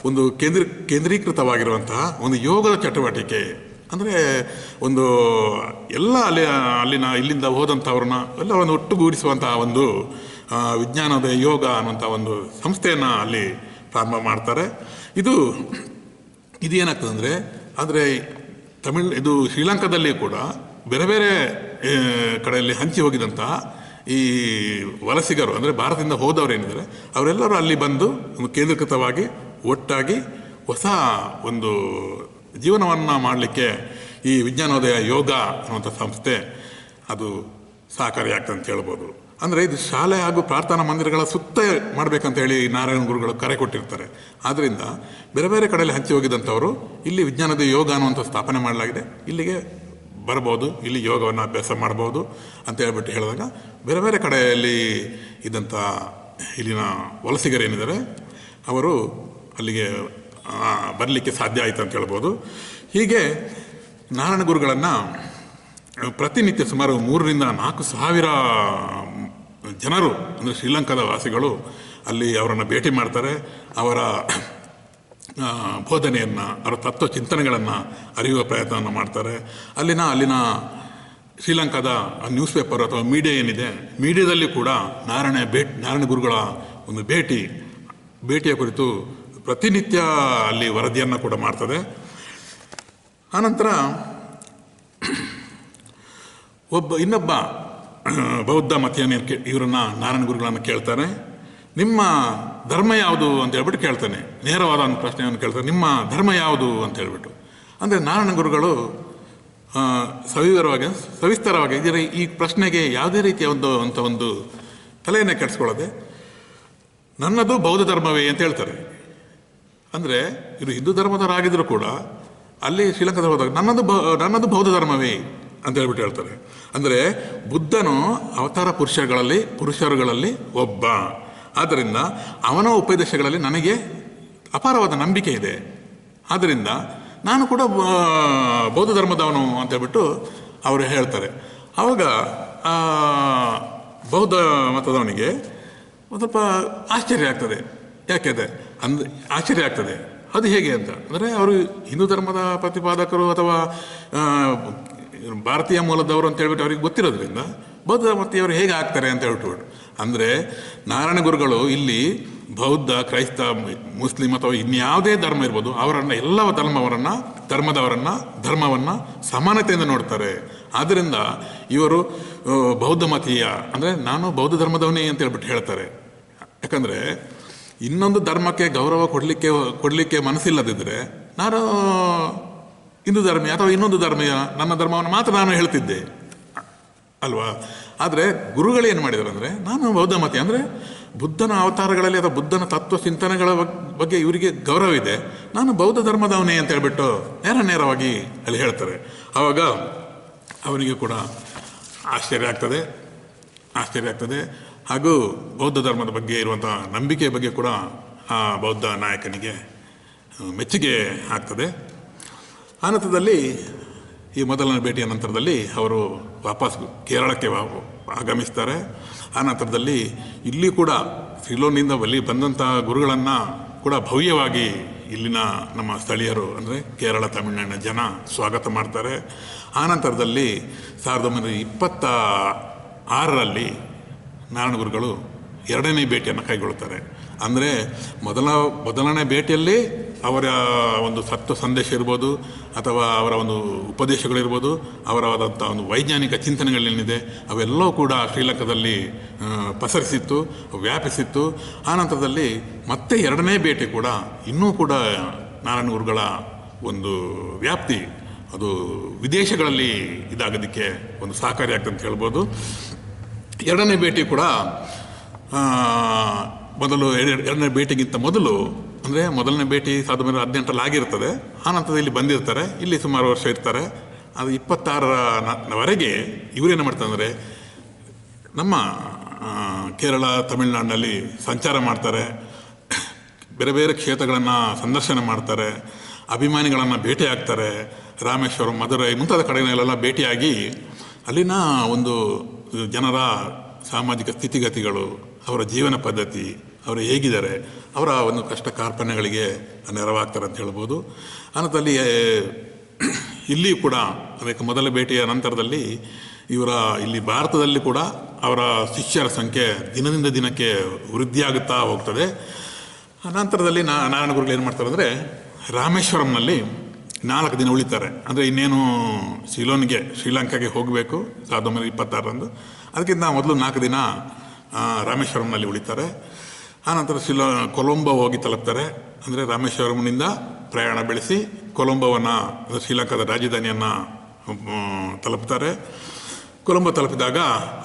ಒಂದು ಕೇಂದ್ರ, ಕೇಂದ್ರೀಕೃತವಾಗಿರುವಂತಹ ಒಂದು ಯೋಗದ ಚಟುವಟಿಕೆ. ಅಂದರೆ ಒಂದು ಎಲ್ಲ ಅಲ್ಲಿ, ಅಲ್ಲಿನ, ಇಲ್ಲಿಂದ ಹೋದಂಥವ್ರನ್ನ ಎಲ್ಲವನ್ನು ಒಟ್ಟುಗೂಡಿಸುವಂತಹ ಒಂದು ವಿಜ್ಞಾನದ ಯೋಗ ಅನ್ನುವಂಥ ಒಂದು ಸಂಸ್ಥೆಯನ್ನು ಅಲ್ಲಿ ಪ್ರಾರಂಭ ಮಾಡ್ತಾರೆ. ಇದು ಇದು ಏನಾಗ್ತದೆ ಅಂದರೆ, ಆದರೆ ತಮಿಳ್, ಇದು ಶ್ರೀಲಂಕಾದಲ್ಲಿ ಕೂಡ ಬೇರೆ ಬೇರೆ ಕಡೆಯಲ್ಲಿ ಹಂಚಿ ಹೋಗಿದಂತಹ ಈ ವಲಸಿಗರು, ಅಂದರೆ ಭಾರತದಿಂದ ಹೋದವರು ಏನಿದ್ದಾರೆ, ಅವರೆಲ್ಲರೂ ಅಲ್ಲಿ ಬಂದು ಕೇಂದ್ರೀಕೃತವಾಗಿ ಒಟ್ಟಾಗಿ ಹೊಸ ಒಂದು ಜೀವನವನ್ನು ಮಾಡಲಿಕ್ಕೆ ಈ ವಿಜ್ಞಾನೋದಯ ಯೋಗ ಅನ್ನುವಂಥ ಸಂಸ್ಥೆ ಅದು ಸಹಕಾರಿಯಾಗ್ತದೆ ಅಂತ ಹೇಳ್ಬೋದು. ಅಂದರೆ ಇದು ಶಾಲೆ ಹಾಗೂ ಪ್ರಾರ್ಥನಾ ಮಂದಿರಗಳ ಸುತ್ತ ಮಾಡಬೇಕಂತ ಹೇಳಿ ನಾರಾಯಣ ಗುರುಗಳು ಕರೆ ಕೊಟ್ಟಿರ್ತಾರೆ. ಆದ್ದರಿಂದ ಬೇರೆ ಬೇರೆ ಕಡೆಯಲ್ಲಿ ಹಂಚಿ ಹೋಗಿದಂಥವರು ಇಲ್ಲಿ ವಿಜ್ಞಾನದ ಯೋಗ ಅನ್ನುವಂಥ ಸ್ಥಾಪನೆ ಮಾಡಲಾಗಿದೆ. ಇಲ್ಲಿಗೆ ಬರ್ಬೋದು, ಇಲ್ಲಿ ಯೋಗವನ್ನು ಅಭ್ಯಾಸ ಮಾಡ್ಬೋದು ಅಂತ ಹೇಳ್ಬಿಟ್ಟು ಹೇಳಿದಾಗ ಬೇರೆ ಬೇರೆ ಕಡೆಯಲ್ಲಿ ಇದ್ದಂಥ ಇಲ್ಲಿನ ವಲಸಿಗರೇನಿದ್ದಾರೆ ಅವರು ಅಲ್ಲಿಗೆ ಬರಲಿಕ್ಕೆ ಸಾಧ್ಯ ಆಯಿತು ಅಂತ ಹೇಳ್ಬೋದು. ಹೀಗೆ ನಾರಾಯಣ ಗುರುಗಳನ್ನು, ಪ್ರತಿನಿತ್ಯ ಸುಮಾರು ಮೂರರಿಂದ ನಾಲ್ಕು ಸಾವಿರ ಜನರು, ಅಂದರೆ ಶ್ರೀಲಂಕಾದ ವಾಸಿಗಳು ಅಲ್ಲಿ ಅವರನ್ನು ಭೇಟಿ ಮಾಡ್ತಾರೆ. ಅವರ ಬೋಧನೆಯನ್ನು, ಅವರ ತತ್ವ ಚಿಂತನೆಗಳನ್ನು ಅರಿಯುವ ಪ್ರಯತ್ನವನ್ನು ಮಾಡ್ತಾರೆ. ಅಲ್ಲಿನ ಅಲ್ಲಿನ ಶ್ರೀಲಂಕಾದ ನ್ಯೂಸ್ ಪೇಪರ್ ಅಥವಾ ಮೀಡಿಯಾ ಏನಿದೆ, ಮೀಡಿಯಾದಲ್ಲಿ ಕೂಡ ನಾರಾಯಣ ಭೇಟಿ, ನಾರಾಯಣ ಗುರುಗಳ ಒಂದು ಭೇಟಿ, ಭೇಟಿಯ ಕುರಿತು ಪ್ರತಿನಿತ್ಯ ಅಲ್ಲಿ ವರದಿಯನ್ನು ಕೂಡ ಮಾಡ್ತದೆ. ಆನಂತರ ಒಬ್ಬ ಇನ್ನೊಬ್ಬ ಬೌದ್ಧ ಮತಿಯನ್ನು ಕೇ, ಇವರನ್ನ ನಾರಾಯಣ ಗುರುಗಳನ್ನು ಕೇಳ್ತಾರೆ ನಿಮ್ಮ ಧರ್ಮ ಯಾವುದು ಅಂತ ಹೇಳ್ಬಿಟ್ಟು ಕೇಳ್ತಾನೆ. ನೇರವಾದ ಒಂದು ಪ್ರಶ್ನೆಯನ್ನು ಕೇಳ್ತಾನೆ. ನಿಮ್ಮ ಧರ್ಮ ಯಾವುದು ಅಂತ ಹೇಳ್ಬಿಟ್ಟು. ಅಂದರೆ ನಾರಾಯಣ ಗುರುಗಳು ಸವಿವರವಾಗಿ, ಸವಿಸ್ತಾರವಾಗಿ ಇದರ ಈ ಪ್ರಶ್ನೆಗೆ ಯಾವುದೇ ರೀತಿಯ ಒಂದು, ಅಂತ ಒಂದು ತಲೆಯನ್ನು ಕೆಡಿಸ್ಕೊಳ್ಳದೆ, ನನ್ನದು ಬೌದ್ಧ ಧರ್ಮವೇ ಅಂತ ಹೇಳ್ತಾರೆ. ಅಂದರೆ ಇದು ಹಿಂದೂ ಧರ್ಮದವರಾಗಿದ್ದರೂ ಕೂಡ ಅಲ್ಲಿ ಶ್ರೀಲಂಕಾದ ಹೋದಾಗ ನನ್ನದು ನನ್ನದು ಬೌದ್ಧ ಧರ್ಮವೇ ಅಂತ ಹೇಳ್ಬಿಟ್ಟು ಹೇಳ್ತಾರೆ. ಅಂದರೆ ಬುದ್ಧನು ಅವತಾರ ಪುರುಷಗಳಲ್ಲಿ, ಪುರುಷರುಗಳಲ್ಲಿ ಒಬ್ಬ. ಆದ್ದರಿಂದ ಅವನ ಉಪದೇಶಗಳಲ್ಲಿ ನನಗೆ ಅಪಾರವಾದ ನಂಬಿಕೆ ಇದೆ. ಆದ್ದರಿಂದ ನಾನು ಕೂಡ ಬೌದ್ಧ ಧರ್ಮದವನು ಅಂತ ಹೇಳ್ಬಿಟ್ಟು ಅವರು ಹೇಳ್ತಾರೆ. ಆವಾಗ ಬೌದ್ಧ ಮತದವನಿಗೆ ಒಂದು ಸ್ವಲ್ಪ ಆಶ್ಚರ್ಯ ಆಗ್ತದೆ. ಯಾಕೆಂದ್ರೆ ಅಂದ್ ಆಶ್ಚರ್ಯ ಆಗ್ತದೆ. ಅದು ಹೇಗೆ ಅಂತ? ಅಂದರೆ ಅವರು ಹಿಂದೂ ಧರ್ಮದ ಪ್ರತಿಪಾದಕರು ಅಥವಾ ಭಾರತೀಯ ಮೂಲದವರು ಅಂತ ಹೇಳ್ಬಿಟ್ಟು ಅವ್ರಿಗೆ ಗೊತ್ತಿರೋದ್ರಿಂದ ಬೌದ್ಧ ಮತೀಯವರು ಹೇಗೆ ಆಗ್ತಾರೆ ಅಂತ ಹೇಳ್ಬಿಟ್ಟು ಅಂದರೆ ನಾರಾಯಣ ಗುರುಗಳು ಇಲ್ಲಿ ಬೌದ್ಧ, ಕ್ರೈಸ್ತ, ಮುಸ್ಲಿಂ ಅಥವಾ ಇನ್ಯಾವುದೇ ಧರ್ಮ ಇರ್ಬೋದು, ಅವರನ್ನು, ಎಲ್ಲ ಧರ್ಮವರನ್ನು, ಧರ್ಮದವರನ್ನು, ಧರ್ಮವನ್ನು ಸಮಾನತೆಯಿಂದ ನೋಡ್ತಾರೆ. ಆದ್ದರಿಂದ ಇವರು ಬೌದ್ಧ ಮತೀಯ, ಅಂದರೆ ನಾನು ಬೌದ್ಧ ಧರ್ಮದವನೇ ಅಂತ ಹೇಳ್ಬಿಟ್ಟು ಹೇಳ್ತಾರೆ. ಯಾಕಂದರೆ ಇನ್ನೊಂದು ಧರ್ಮಕ್ಕೆ ಗೌರವ ಕೊಡಲಿಕ್ಕೆ ಕೊಡಲಿಕ್ಕೆ ಮನಸ್ಸಿಲ್ಲದಿದ್ದರೆ ನಾನು ಹಿಂದೂ ಧರ್ಮೀಯ ಅಥವಾ ಇನ್ನೊಂದು ಧರ್ಮೀಯ, ನನ್ನ ಧರ್ಮವನ್ನು ಮಾತ್ರ ನಾನು ಹೇಳ್ತಿದ್ದೆ. ಅಲ್ವಾ? ಆದರೆ ಗುರುಗಳು ಏನು ಮಾಡಿದರು ಅಂದರೆ, ನಾನು ಬೌದ್ಧ ಮತಿ ಅಂದರೆ, ಬುದ್ಧನ ಅವತಾರಗಳಲ್ಲಿ ಅಥವಾ ಬುದ್ಧನ ತತ್ವ ಚಿಂತನೆಗಳ ಬಗ್ಗೆ ಇವರಿಗೆ ಗೌರವ ಇದೆ. ನಾನು ಬೌದ್ಧ ಧರ್ಮದವನೇ ಅಂತ ಹೇಳ್ಬಿಟ್ಟು ನೇರ ನೇರವಾಗಿ ಅಲ್ಲಿ ಹೇಳ್ತಾರೆ. ಆವಾಗ ಅವನಿಗೆ ಕೂಡ ಆಶ್ಚರ್ಯ ಆಗ್ತದೆ ಆಶ್ಚರ್ಯ ಆಗ್ತದೆ. ಹಾಗೂ ಬೌದ್ಧ ಧರ್ಮದ ಬಗ್ಗೆ ಇರುವಂಥ ನಂಬಿಕೆಯ ಬಗ್ಗೆ ಕೂಡ ಆ ಬೌದ್ಧ ನಾಯಕನಿಗೆ ಮೆಚ್ಚುಗೆ ಆಗ್ತದೆ. ಆನಂತರದಲ್ಲಿ ಈ ಮೊದಲನೇ ಭೇಟಿಯ ನಂತರದಲ್ಲಿ ಅವರು ವಾಪಸ್ ಕೇರಳಕ್ಕೆ ಆಗಮಿಸ್ತಾರೆ. ಆ ನಂತರದಲ್ಲಿ ಇಲ್ಲಿ ಕೂಡ ಸಿಲೋನಿಂದ ಬಲಿ ಬಂದಂಥ ಗುರುಗಳನ್ನು ಕೂಡ ಭವ್ಯವಾಗಿ ಇಲ್ಲಿನ ನಮ್ಮ ಸ್ಥಳೀಯರು, ಅಂದರೆ ಕೇರಳ, ತಮಿಳುನಾಡಿನ ಜನ ಸ್ವಾಗತ ಮಾಡ್ತಾರೆ. ಆ ನಂತರದಲ್ಲಿ ಸಾವಿರದ ಒಂಬೈನೂರ ಇಪ್ಪತ್ತ ಆರರಲ್ಲಿ ನಾರಾಯಣ ಗುರುಗಳು ಎರಡನೇ ಭೇಟಿಯನ್ನು ಕೈಗೊಳ್ಳುತ್ತಾರೆ. ಅಂದರೆ ಮೊದಲ, ಮೊದಲನೇ ಭೇಟಿಯಲ್ಲಿ ಅವರ ಒಂದು ಸತ್ವ ಸಂದೇಶ ಇರ್ಬೋದು, ಅಥವಾ ಅವರ ಒಂದು ಉಪದೇಶಗಳಿರ್ಬೋದು, ಅವರವಾದಂಥ ಒಂದು ವೈಜ್ಞಾನಿಕ ಚಿಂತನೆಗಳೇನಿದೆ, ಅವೆಲ್ಲವೂ ಕೂಡ ಶ್ರೀಲಂಕಾದಲ್ಲಿ ಪಸರಿಸಿತ್ತು, ವ್ಯಾಪಿಸಿತ್ತು. ಆನಂತರದಲ್ಲಿ ಮತ್ತೆ ಎರಡನೇ ಭೇಟಿ ಕೂಡ ಇನ್ನೂ ಕೂಡ ನಾರಾಯಣ ಗುರುಗಳ ಒಂದು ವ್ಯಾಪ್ತಿ, ಅದು ವಿದೇಶಗಳಲ್ಲಿ ಇದಾಗೋದಕ್ಕೆ ಒಂದು ಸಹಕಾರಿಯಾಗ್ತದೆ ಅಂತ ಹೇಳ್ಬೋದು. ಎರಡನೇ ಭೇಟಿ ಕೂಡ ಆ, ಮೊದಲು ಎರ- ಎರಡನೇ ಭೇಟಿಗಿಂತ ಮೊದಲು ಅಂದರೆ ಮೊದಲನೇ ಭೇಟಿ ಸಾವಿರದ ಒಂಬೈನೂರ ಹದಿನೆಂಟರಲ್ಲಿ ಆಗಿರ್ತದೆ. ಆನಂತರ ಇಲ್ಲಿ ಬಂದಿರ್ತಾರೆ. ಇಲ್ಲಿ ಸುಮಾರು ವರ್ಷ ಇರ್ತಾರೆ. ಅದು ಇಪ್ಪತ್ತಾರರ ನವರೆಗೆ ವರೆಗೆ ಇವರೇನು ಮಾಡ್ತಾರೆ ಅಂದರೆ ನಮ್ಮ ಆ, ಕೇರಳ ತಮಿಳುನಾಡಿನಲ್ಲಿ ಸಂಚಾರ ಮಾಡ್ತಾರೆ. ಬೇರೆ ಬೇರೆ ಕ್ಷೇತ್ರಗಳನ್ನು ಸಂದರ್ಶನ ಮಾಡ್ತಾರೆ. ಅಭಿಮಾನಿಗಳನ್ನು ಭೇಟಿ ಆಗ್ತಾರೆ. ರಾಮೇಶ್ವರಂ ಮಧುರೈ ಮುಂತಾದ ಕಡೆಗಳಲ್ಲೆಲ್ಲ ಭೇಟಿಯಾಗಿ ಅಲ್ಲಿನ ಒಂದು ಜನರ ಸಾಮಾಜಿಕ ಸ್ಥಿತಿಗತಿಗಳು, ಅವರ ಜೀವನ ಪದ್ಧತಿ, ಅವರು ಹೇಗಿದ್ದಾರೆ, ಅವರ ಒಂದು ಕಷ್ಟ ಕಾರ್ಪಣ್ಯಗಳಿಗೆ ನೆರವಾಗ್ತಾರೆ ಅಂತ ಹೇಳ್ಬೋದು. ಅನಂತರಲ್ಲಿ ಇಲ್ಲಿ ಕೂಡ, ಅದಕ್ಕೆ ಮೊದಲ ಭೇಟಿಯ ನಂತರದಲ್ಲಿ ಇವರ ಇಲ್ಲಿ ಭಾರತದಲ್ಲಿ ಕೂಡ ಅವರ ಶಿಷ್ಯರ ಸಂಖ್ಯೆ ದಿನದಿಂದ ದಿನಕ್ಕೆ ವೃದ್ಧಿಯಾಗುತ್ತಾ ಹೋಗ್ತದೆ. ನಂತರದಲ್ಲಿ ನಾ ನಾರಾಯಣ ಗುರುಗಳು ಏನು ಮಾಡ್ತಾರೆ ಅಂದರೆ ರಾಮೇಶ್ವರಂನಲ್ಲಿ ನಾಲ್ಕು ದಿನ ಉಳಿತಾರೆ. ಅಂದರೆ ಇನ್ನೇನು ಸಿಲೋನ್ಗೆ ಶ್ರೀಲಂಕಾಗೆ ಹೋಗಬೇಕು, ಸಾವಿರದ ಒಂಬೈನೂರ ಇಪ್ಪತ್ತಾರರಂದು. ಅದಕ್ಕಿಂತ ಮೊದಲು ನಾಲ್ಕು ದಿನ ರಾಮೇಶ್ವರಂನಲ್ಲಿ ಉಳಿತಾರೆ. ಆನಂತರ ಶಿಲೋ, ಕೊಲಂಬೋ ಹೋಗಿ ತಲುಪ್ತಾರೆ. ಅಂದರೆ ರಾಮೇಶ್ವರಂನಿಂದ ಪ್ರಯಾಣ ಬೆಳೆಸಿ, ಕೊಲಂಬೋವನ್ನು ಶ್ರೀಲಂಕಾದ ರಾಜಧಾನಿಯನ್ನು ತಲುಪ್ತಾರೆ. ಕೊಲಂಬೋ ತಲುಪಿದಾಗ